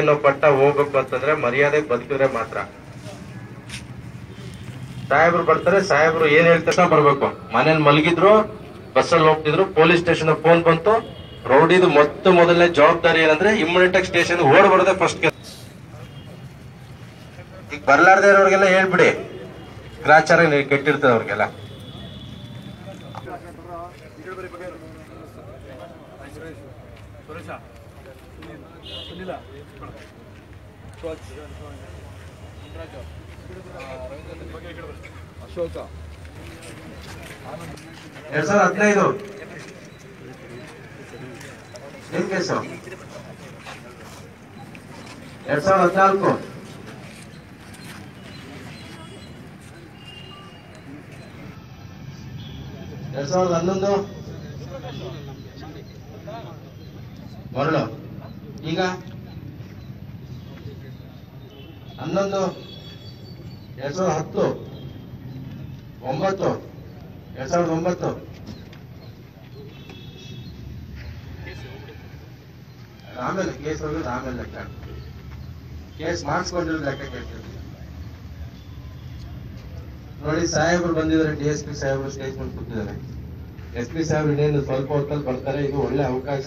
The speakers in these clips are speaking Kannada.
ಅನ್ನೋ ಪಟ್ಟ ಹೋಗ್ಬೇಕು ಅಂತಂದ್ರೆ ಮರ್ಯಾದೆ ಬದುಕಿದ್ರೆ ಮಾತ್ರ. ಸಾಹೇಬ್ರು ಬರ್ತಾರೆ, ಸಾಹೇಬ್ರು ಏನ್ ಹೇಳ್ತಾರೆ ಬರ್ಬೇಕು. ಮನೇಲಿ ಮಲಗಿದ್ರು, ಬಸ್ಸಲ್ಲಿ ಹೋಗ್ತಿದ್ರು, ಪೊಲೀಸ್ ಸ್ಟೇಷನ್ ಫೋನ್ ಬಂತು. ರೌಡಿದು ಮೊತ್ತ ಮೊದಲನೇ ಜವಾಬ್ದಾರಿ ಏನಂದ್ರೆ ಇಮ್ಮಿಡಿಯೇಟ್ ಆಗಿ ಸ್ಟೇಷನ್ ಓಡ್ ಬರದೆ ಫಸ್ಟ್ ಈಗ ಬರ್ಲಾರ್ದೆ ಇರೋರ್ಗೆಲ್ಲ ಹೇಳ್ಬಿಡಿ. ಗ್ರಾಚಾರ ಕೆಟ್ಟಿರ್ತದೆ ಅವ್ರಿಗೆಲ್ಲ. ಅಶೋಕ ಎರಡ್ ಸಾವಿರದ ಹದಿನೈದು ಏನ್ ಕೇಸು ಎರಡ್ ಸಾವಿರದ ಹದಿನಾಲ್ಕು ಎರಡ್ ಸಾವಿರದ ಹನ್ನೊಂದು ಮರಳು ಈಗ ಹನ್ನೊಂದು, ಎರಡ್ ಸಾವಿರದ ಹತ್ತು, ಒಂಬತ್ತು, ಎರಡ್ ಸಾವಿರದ ಒಂಬತ್ತು. ಆಮೇಲೆ ಕೇಸ್ ಹೋಗಿದ್ದು ಆಮೇಲೆ ಲೆಕ್ಕ. ಕೇಸ್ ಮಾಡಿಸ್ಕೊಂಡಿರೋದು ಲೆಕ್ಕ ಕೇಳ್ತೀವಿ ನೋಡಿ, ಸಾಹೇಬರು ಬಂದಿದ್ದಾರೆ, ಡಿ ಎಸ್ ಪಿ ಸಾಹೇಬರು ಸ್ಟೇಜ್ ಮೇಲೆ ಕೂತಿದ್ದಾರೆ ಎಸ್ ಪಿ ಸಾಹೇಬ್ರು ಇನ್ನೇನು ಸ್ವಲ್ಪ ಹೊತ್ತಲ್ಲಿ ಬರ್ತಾರೆ, ಇದು ಒಳ್ಳೆ ಅವಕಾಶ.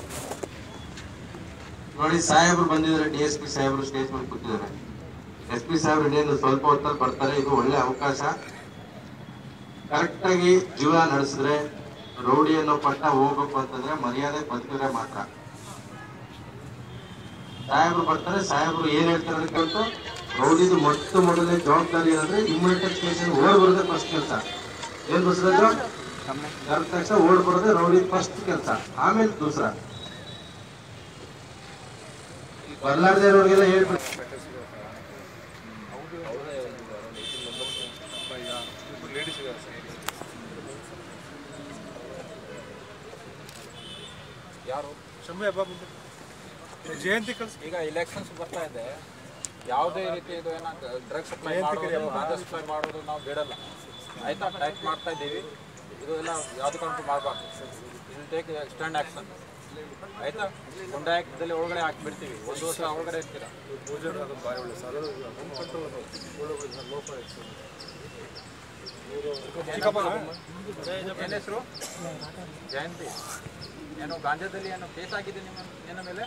ನೋಡಿ ಸಾಹೇಬ್ರು ಬಂದಿದ್ದಾರೆ ಡಿ ಎಸ್ ಪಿ ಸಾಹೇಬ್ರು ಸ್ಟೇಜ್ ಮೇಲೆ ಕೂತಿದ್ದಾರೆ. ಎಸ್ ಪಿ ಸಾಹೇಬ್ರು ಇನ್ನೇನು ಸ್ವಲ್ಪ ಹೊತ್ತಲ್ಲಿ ಬರ್ತಾರೆ ಇದು ಒಳ್ಳೆ ಅವಕಾಶ. ಕರೆಕ್ಟಾಗಿ ಜೀವನ ನಡೆಸಿದ್ರೆ ರೌಡಿ ಅನ್ನೋ ಪಟ್ಟ ಹೋಗ್ಬೇಕು ಅಂತಂದ್ರೆ ಮರ್ಯಾದೆ ಬದುಕಿದ್ರೆ ಮಾತ್ರ. ಸಾಹೇಬ್ರು ಬರ್ತಾರೆ ಸಾಹೇಬ್ರು ಏನ್ ಹೇಳ್ತಾರೆ ಅಂತ ಕೇಳ್ತು ರೌಡಿದು ಮೊಟ್ಟ ಮೊದಲನೇ ಜವಾಬ್ದಾರಿ ಏನಂದ್ರೆ ಇಮ್ಯುನಿಟೆಡ್ ಸ್ಟೇಷನ್ ಓಡ್ ಬರೋದೇ ಫಸ್ಟ್ ಕೆಲಸ. ಏನ್ ಬಸರಾಜು ಕರೆದ ತಕ್ಷಣ ಓಡ್ ಬರೋದೇ ರೌಡಿ ಫಸ್ಟ್ ಕೆಲಸ. ಆಮೇಲೆ ದೂಸರ. ಬರ್ಲಾರ್ದೇ ಇರೋರಿಗೆಲ್ಲ ಹೇಳ್ಬಿಟ್ಟು ಯಾರು? ಶಂಭು ಹಬ್ಬ ಬಂದು ಜಯಂತಿ ಕಳ್ಸಿ. ಈಗ ಇಲೆಕ್ಷನ್ಸ್ ಬರ್ತಾ ಇದೆ. ಯಾವುದೇ ರೀತಿ ಇದು ಏನ ಡ್ರಗ್ಸ್ ಸಪ್ಲೈ ಮಾಡೋದು ಗಾಂಜಾ ಸಪ್ಲೈ ಮಾಡೋದು ನಾವು ಬಿಡಲ್ಲ. ಆಯ್ತಾ? ಟೈಪ್ ಮಾಡ್ತಾ ಇದ್ದೀವಿ. ಇದು ಎಲ್ಲ ಯಾವ್ದು ಕಾರಣಕ್ಕೂ ಮಾಡಬಾರ್ದು ಇಲ್ ಟೇಕ್ ಸ್ಟ್ಯಾಂಡ್ ಆಕ್ಷನ್ ಆಯ್ತಾ? ಗುಂಡಾ ಒಳಗಡೆ ಹಾಕ್ಬಿಡ್ತೀವಿ. ಒಂದು ವರ್ಷ ಒಳಗಡೆ ಇರ್ತೀರಾ? ಏನ್ ಹೆಸರು? ಜಯಂತಿ. ಏನು ಗಾಂಜಾದಲ್ಲಿ ಏನು ಕೇಸ್ ಆಗಿದೆ ನಿಮ್ಮ ನಿನ್ನ ಮೇಲೆ?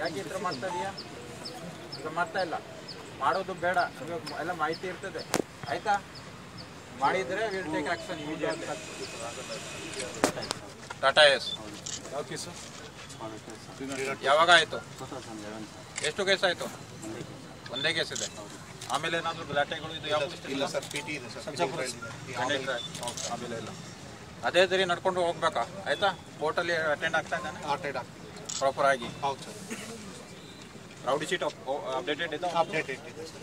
ಯಾಕೆ ಈ ಥರ ಮಾಡ್ತಾ ಇದೀಯಾ? ಈಗ ಮಾಡ್ತಾ ಇಲ್ಲ. ಮಾಡೋದು ಬೇಡ. ಎಲ್ಲ ಮಾಹಿತಿ ಇರ್ತದೆ. ಆಯ್ತಾ? ಮಾಡಿದ್ರೆ ವಿಲ್ ಟೇಕ್ ಆಕ್ಷನ್ ಟಾಟಾ ಎಸ್ ಯಾವ ಕೇಸು? ಯಾವಾಗ ಆಯಿತು? ಎಷ್ಟು ಕೇಸ್ ಆಯಿತು? ಒಂದೇ ಕೇಸ್ ಇದೆ. ಆಮೇಲೆ ಏನಾದರೂ ಗಲಾಟೆಗಳು ಇದು ಯಾವ ಇಲ್ಲ ಸರ್ ಪಿ ಟಿ ಇದೆ ಆಮೇಲೆ ಇಲ್ಲ. ಅದೇ ಸರಿ ನಡ್ಕೊಂಡು ಹೋಗ್ಬೇಕಾ? ಆಯ್ತಾ? ಕೋರ್ಟಲ್ಲಿ ಅಟೆಂಡ್ ಆಗ್ತಾ ಇದ್ದಾನೆ? ಅಟೆಂಡ್ ಪ್ರಾಪರ್ ಆಗಿ? ಹೌದು ಸರ್. ರೌಡಿ ಶೀಟ್ ಅಪ್ಡೇಟೆಡ್ ಇದೆ? ಅಪ್ಡೇಟೆಡ್ ಇದೆ ಸರ್.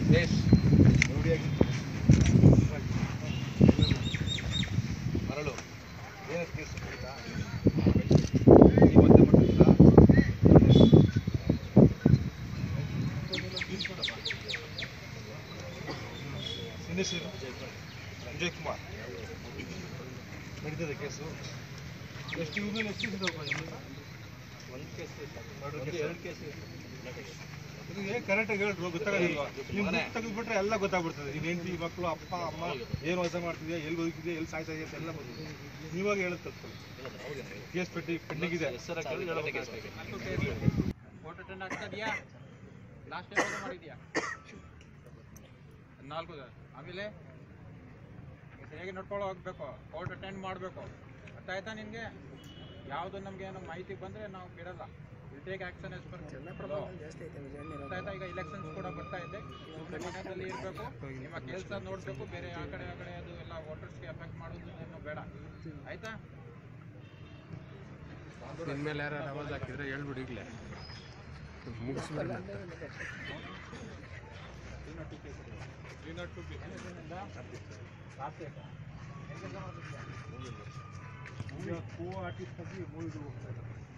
ನಡೀತದೆ ಕೇಸು. ಎಷ್ಟು ಇವ್ರ ಮೇಲೆ ಎಷ್ಟು ಕೇಸ್ ಎರಡು ಕೇಸ್. ಇದು ಏನ್ ಕರೆಕ್ಟಾಗಿ ಹೇಳಿದ್ರು ಗೊತ್ತಾಗಲಿಲ್ವಾ? ನೀವು ತೆಗೆದ್ಬಿಟ್ರೆ ಎಲ್ಲ ಗೊತ್ತಾಗ್ಬಿಡ್ತದೆ. ಇದು ಹೆಂಡತಿ ಮಕ್ಕಳು ಅಪ್ಪ ಅಮ್ಮ ಏನು ವಸ ಮಾಡ್ತಿದ್ಯಾ ಎಲ್ಲಿ ಬದುಕಿದೆಯಾ ಎಲ್ಲಿ ಸಾಯ್ತಾ ಇದೆಯಾ ಅಂತ ಎಲ್ಲ ಬರ್ತದೆ ನೀವಾಗ ಹೇಳುತ್ತೆ ಕೇಸ್ ಪೆಟ್ಟಿ ಪೆಂಡಿಂಗ್ ಇದೆ. ಫೋಟೋ ಟೆನ್ ಆಗ್ತಾ ಇದೆಯಾ? ಲಾಸ್ಟ್ ಟೈಮ್ ಮಾಡಿದ್ಯಾ? ನಾಲ್ಕು ಜನ. ಆಮೇಲೆ? ಹೇಗೆ ನಡ್ಕೊಳ್ಳೋ ಹೋಗ್ಬೇಕು ಕೋರ್ಟ್ ಅಟೆಂಡ್ ಮಾಡಬೇಕು. ಅರ್ಥ ಆಯ್ತಾ ನಿನಗೆ ಯಾವುದು ನಮಗೆ ಏನೋ ಮಾಹಿತಿ ಬಂದರೆ ನಾವು ಬಿಡಲ್ಲ will take action as per ಅರ್ಥ ಆಯ್ತಾ ಈಗ ಇಲೆಕ್ಷನ್ಸ್ ಕೂಡ ಬರ್ತಾ ಇದೆ. ಮನೆಯಲ್ಲಿ ಇರಬೇಕು. ನಿಮ್ಮ ಕೆಲಸ ನೋಡಬೇಕು. ಬೇರೆ ಆ ಕಡೆ ಆ ಕಡೆ ಅದು ಎಲ್ಲ ವೋಟರ್ಸ್ಗೆ ಎಫೆಕ್ಟ್ ಮಾಡೋದು ಏನು ಬೇಡ. ಆಯಿತಾ? ಇನ್ಮೇಲೆ ಯಾರು ಆವಾಜ್ ಹಾಕಿದ್ರೆ ಹೇಳ್ಬಿಡಿ ಈಗಲೇ.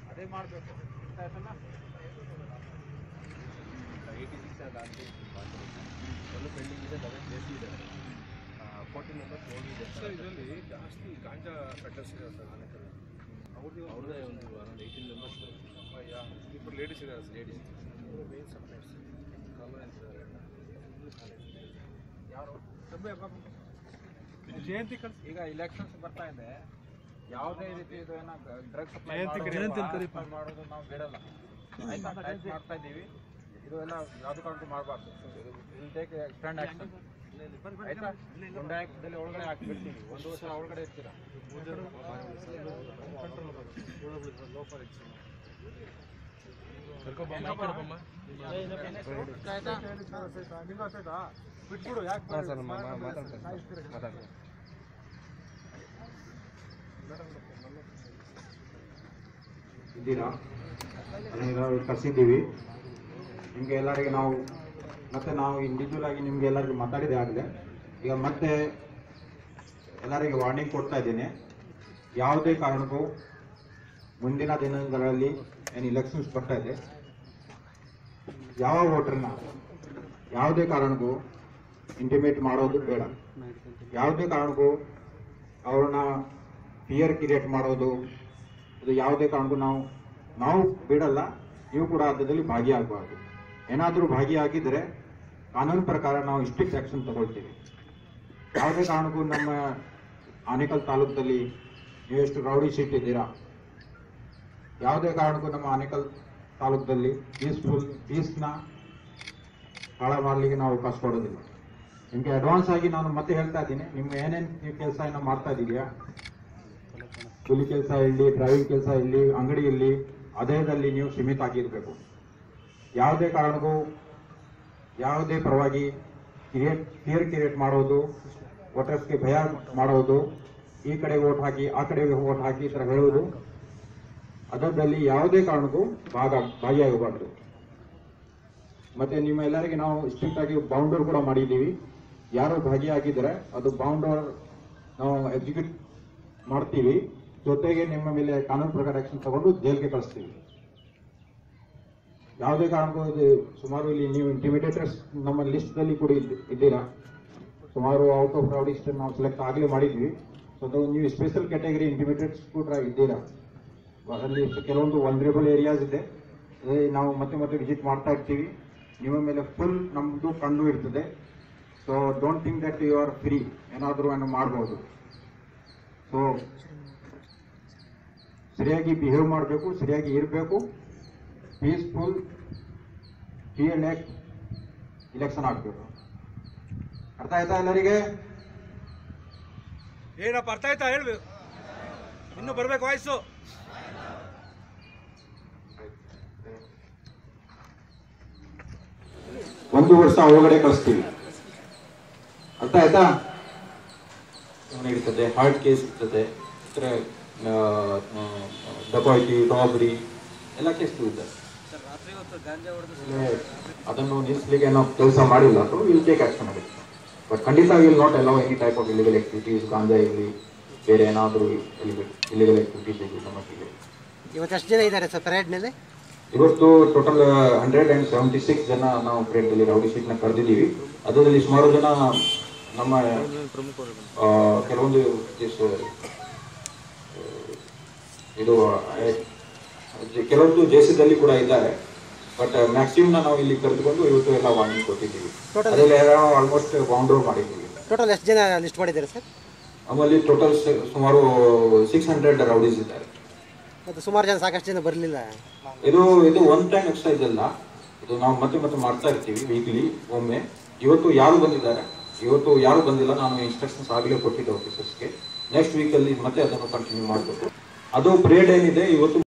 ಅದೇ ಮಾಡಬೇಕು ಆಯ್ತಲ್ಲ ಸರ್ ಇದರಲ್ಲಿ ಜಾಸ್ತಿ ಗಾಂಜಾ ಕಟ್ಟರ್ಸ್ ಇದ್ದಾರೆ ಸರ್ ಆನೇಕಲ್ ಅವ್ರದ್ದು ಅವ್ರದ್ದೇ ಒಂದು ಅರೌಂಡ್ ಏಯ್ಟೀನ್ ಮೆಂಬರ್ಸ್ ಇಬ್ಬರು ಲೇಡೀಸ್ ಇದ್ದಾರೆ ಸರ್ ಲೇಡೀಸ್ ಮೇನ್ ಸಪ್ಲೈರ್ಸ್ ಯಾರು ಜಯಂತಿ ಕಳ್ಸಿ ಈಗ ಇಲೆಕ್ಷನ್ಸ್ ಬರ್ತಾ ಇದೆ. ಯಾವುದೇ ರೀತಿ ಇದು ಏನೋ ಕರಿ- ಜಯಂತಿ ಮಾಡೋದು ನಾವು ಬಿಡಲ್ಲ. ಆಯ್ತಾ? ಮಾಡ್ತಾ ಇದ್ದೀವಿ ಇದು ಎಲ್ಲ ಯಾವ್ದು ಕಾರಣಕ್ಕೂ ಮಾಡಬಾರ್ದು. ಟೇಕ್ ಸ್ಟ್ಯಾಂಡ್ ಆಕ್ಷನ್ ಆಯ್ತಾ? ಗುಂಡಾ ಆ್ಯಕ್ಟ್ದಲ್ಲಿ ಒಳಗಡೆ ಹಾಕ್ಬಿಡ್ತೀವಿ. ಒಂದು ವರ್ಷ ಒಳಗಡೆ ಇರ್ತೀರಾ? ಬಿಟ್ಬಿಡು ಯಾಕೆ ಇದ್ದೀರಾ? ಕರೆಸಿದ್ದೀವಿ. ನಿಮಗೆ ಎಲ್ಲರಿಗೆ ನಾವು, ಮತ್ತೆ ನಾವು ಇಂಡಿವಿಜುವಲ್ ಆಗಿ ನಿಮ್ಗೆ ಎಲ್ಲರಿಗೂ ಮಾತಾಡಿದೆ ಆಗಿದೆ. ಈಗ ಮತ್ತೆ ಎಲ್ಲರಿಗೆ ವಾರ್ನಿಂಗ್ ಕೊಡ್ತಾ ಇದ್ದೀನಿ. ಯಾವುದೇ ಕಾರಣಕ್ಕೂ ಮುಂದಿನ ದಿನಗಳಲ್ಲಿ ಏನು ಇಲೆಕ್ಷನ್ಸ್ ಬರ್ತಾ ಇದೆ. ಯಾವ ವೋಟರ್ನ ಯಾವುದೇ ಕಾರಣಕ್ಕೂ ಇಂಟಿಮೇಟ್ ಮಾಡೋದು ಬೇಡ. ಯಾವುದೇ ಕಾರಣಕ್ಕೂ ಅವ್ರನ್ನ ಫಿಯರ್ ಕ್ರಿಯೇಟ್ ಮಾಡೋದು ಅದು ಯಾವುದೇ ಕಾರಣಕ್ಕೂ ನಾವು ನಾವು ಬಿಡಲ್ಲ, ನೀವು ಕೂಡ ಅದರಲ್ಲಿ ಭಾಗಿಯಾಗಬಾರ್ದು. ಏನಾದರೂ ಭಾಗಿಯಾಗಿದ್ದರೆ ಕಾನೂನು ಪ್ರಕಾರ ನಾವು ಸ್ಟ್ರಿಕ್ಟ್ ಆ್ಯಕ್ಷನ್ ತಗೊಳ್ತೀವಿ. ಯಾವುದೇ ಕಾರಣಕ್ಕೂ ನಮ್ಮ ಆನೇಕಲ್ ತಾಲೂಕದಲ್ಲಿ ನೀವು ಎಷ್ಟು ರೌಡಿ ಶೀಟ್ ಇದ್ದೀರಾ? ಯಾವುದೇ ಕಾರಣಕ್ಕೂ ನಮ್ಮ ಆನೇಕಲ್ ತಾಲೂಕದಲ್ಲಿ ಪೀಸ್ಫುಲ್ ಪೀಸ್ನ ಹಾಳ ಮಾಡಲಿಕ್ಕೆ ನಾವು ಅವಕಾಶ ಕೊಡೋದಿಲ್ಲ. ನಿಮಗೆ ಅಡ್ವಾನ್ಸ್ ಆಗಿ ನಾನು ಮತ್ತೆ ಹೇಳ್ತಾ ಇದ್ದೀನಿ. ನಿಮ್ಮ ಏನೇನು ಕೆಲಸ ಏನೋ ಮಾಡ್ತಾ ಇದೀಯಾ? ಕೂಲಿ ಕೆಲಸ ಇರಲಿ ಡ್ರೈವಿಂಗ್ ಕೆಲಸ ಇರಲಿ, ಅಂಗಡಿ ಇರಲಿ ಅದೇದಲ್ಲಿ ನೀವು ಸೀಮಿತ ಆಗಿರಬೇಕು ಯಾವುದೇ ಕಾರಣಕ್ಕೂ, ಯಾವುದೇ ಪರವಾಗಿ ಕ್ರಿಯೇಟ್ ಫಿಯರ್ ಕ್ರಿಯೇಟ್ ಮಾಡೋದು ವೋಟರ್ಸ್ಗೆ ಭಯ ಮಾಡೋದು, ಈ ಕಡೆ ಓಟ್ ಹಾಕಿ, ಆ ಕಡೆ ಓಟ್ ಹಾಕಿ ಈ ಥರ ಹೇಳುವುದು ಅದರಲ್ಲಿ ಯಾವುದೇ ಕಾರಣಕ್ಕೂ ಭಾಗ, ಭಾಗಿಯಾಗಬಾರ್ದು. ಮತ್ತೆ ನಿಮ್ಮ ಎಲ್ಲರಿಗೆ ನಾವು ಸ್ಟ್ರಿಕ್ಟ್ ಆಗಿ ಬೌಂಡರ್ ಕೂಡ ಮಾಡಿದ್ದೀವಿ. ಯಾರು ಭಾಗಿಯಾಗಿದ್ದರೆ, ಅದು ಬೌಂಡರ್ ನಾವು ಎಕ್ಸಿಕ್ಯೂಟ್ ಮಾಡ್ತೀವಿ. ಜೊತೆಗೆ ನಿಮ್ಮ ಮೇಲೆ ಕಾನೂನು ಪ್ರಕಾರ ಆಕ್ಷನ್ ತಗೊಂಡು ಜೈಲ್ಗೆ ಕಳಿಸ್ತೀವಿ. ಯಾವುದೇ ಕಾರಣಕ್ಕೂ ಇದು ಸುಮಾರು ಇಲ್ಲಿ ನೀವು ಇಂಟಿಮಿಡೇಟರ್ಸ್ ನಮ್ಮ ಲಿಸ್ಟ್ದಲ್ಲಿ ಕೂಡ ಇದ್ದ- ಇದ್ದೀರಾ? ಸುಮಾರು ಔಟ್ ಆಫ್ ರೌಡಿಸ್ಟ್ ನಾವು ಸೆಲೆಕ್ಟ್ ಆಗಲೇ ಮಾಡಿದ್ವಿ. ಸೊ ನೀವು ಸ್ಪೆಷಲ್ ಕ್ಯಾಟಗರಿ ಇಂಟಿಮಿಡೇಟರ್ಸ್ ಕೂಡ ಇದ್ದೀರಾ? ಅದರಲ್ಲಿ ಕೆಲವೊಂದು ವಲ್ನರೇಬಲ್ ಏರಿಯಾಸ್ ಇದೆ. ನಾವು ಮತ್ತೆ ಮತ್ತೆ ವಿಸಿಟ್ ಮಾಡ್ತಾ ಇರ್ತೀವಿ. ನಿಮ್ಮ ಮೇಲೆ ಫುಲ್ ನಮ್ಮದು ಕಣ್ಣು ಇರ್ತದೆ. So don't think that you are free ಏನಾದರೂ ಅನ್ನು ಮಾಡ್ಬೋದು. ಸೊ ಸರಿಯಾಗಿ ಬಿಹೇವ್ ಮಾಡಬೇಕು ಸರಿಯಾಗಿ ಇರಬೇಕು. ಪೀಸ್ಫುಲ್ ಕ್ಲಿಯರ್ ಇಲೆಕ್ಷನ್ ಆಗಬೇಕು. ಅರ್ಥ ಆಯ್ತಾ ಎಲ್ಲರಿಗೆ? ಏನಪ್ಪ ಅರ್ಥ ಆಯ್ತಾ? ಹೇಳ್ಬೇಕು ಇನ್ನು ಬರಬೇಕು ವಾಯ್ಸು. ಒಂದು ವರ್ಷ ಒಳಗಡೆ ಕಳಿಸ್ತೀವಿ ಅರ್ಥ ಆಯ್ತಾ? ಇರ್ತದೆ ಹಾರ್ಟ್ ಕೇಸ್ ಇರ್ತದೆ. ಡಕಾಯಿಟಿ ರಾಬರಿ ಎಲ್ಲ ಕೇಸ್ಗಳು ಇದೆ ಅದನ್ನು ನಿಲ್ಲಿಸಲಿಕ್ಕೆ ನಾವು ಕೆಲಸ ಮಾಡಿಲ್ಲ ಅಥವಾ ಇಲ್ಲಿ ಟೇಕ್ ಆಕ್ಷನ್ ಆಗುತ್ತೆ ಬಟ್ ಖಂಡಿತ will not allow any type of illegal activities ganja ಇರಲಿ ಬೇರೆ ಏನಾದರೂ ಇಲಿಗಲ್ ಆಕ್ಟಿವಿಟೀಸ್ ಇರಲಿ ನಮಗೆ ಇವತ್ತು ಎಷ್ಟು ಜನ ಇದ್ದಾರೆ ಸರ್ ಪರೇಡ್ನಲ್ಲಿ ಇವತ್ತು total hundred and seventy six ಜನ ನಾವು ಪರೇಡ್ನಲ್ಲಿ ರೌಡಿ ಶೀಟ್ನ ಕರೆದಿದ್ದೀವಿ. ಅದರಲ್ಲಿ ಸುಮಾರು ಜನ ನಮ್ಮ ಕೆಲವೊಂದು ಇದು ಕೆಲವೊಂದು ಜೇಸದಲ್ಲಿ ಕೂಡ ಇದ್ದಾರೆ. ಬಟ್ ಮ್ಯಾಕ್ಸಿಮಮ್ ನಾವು ಇಲ್ಲಿ ಕರೆದುಕೊಂಡು ಇವತ್ತು ಎಲ್ಲ ವಾರ್ನಿಂಗ್ ಕೊಟ್ಟಿದ್ದೀವಿ. ಅದರಲ್ಲಿ ಆಲ್ಮೋಸ್ಟ್ ಬೌಂಡ್ರೋ ಮಾಡಿದ್ದೀವಿ. ಟೋಟಲ್ ಎಷ್ಟು ಜನ ಲಿಸ್ಟ್ ಮಾಡಿದ್ದಾರೆ ಸರ್? ನಮ್ಮಲ್ಲಿ ಟೋಟಲ್ ಸುಮಾರು ಸಿಕ್ಸ್ ಹಂಡ್ರೆಡ್ ರೌಡೀಸ್ ಇದ್ದಾರೆ. ಮತ್ತು ಸುಮಾರು ಜನ ಸಾಕಷ್ಟು ಜನ ಬರಲಿಲ್ಲ. ಇದು ಇದು ಒನ್ ಟೈಮ್ ಎಕ್ಸರ್ಸೈಸ್ ಅಲ್ಲ. ಇದು ನಾವು ಮತ್ತೆ ಮತ್ತೆ ಮಾಡ್ತಾ ಇರ್ತೀವಿ ವೀಕ್ಲಿ ಒಮ್ಮೆ. ಇವತ್ತು ಯಾರು ಬಂದಿದ್ದಾರೆ? ಇವತ್ತು ಯಾರು ಬಂದಿಲ್ಲ? ನಾನು ಇನ್ಸ್ಟ್ರಕ್ಷನ್ಸ್ ಆಗಲೇ ಕೊಟ್ಟಿದ್ದೆ ಆಫೀಸರ್ಸ್ಗೆ ನೆಕ್ಸ್ಟ್ ವೀಕಲ್ಲಿ ಮತ್ತೆ ಅದನ್ನು ಕಂಟಿನ್ಯೂ ಮಾಡಬೇಕು. ಅದು ಪ್ರೇಡ್ ಏನಿದೆ ಇವತ್ತು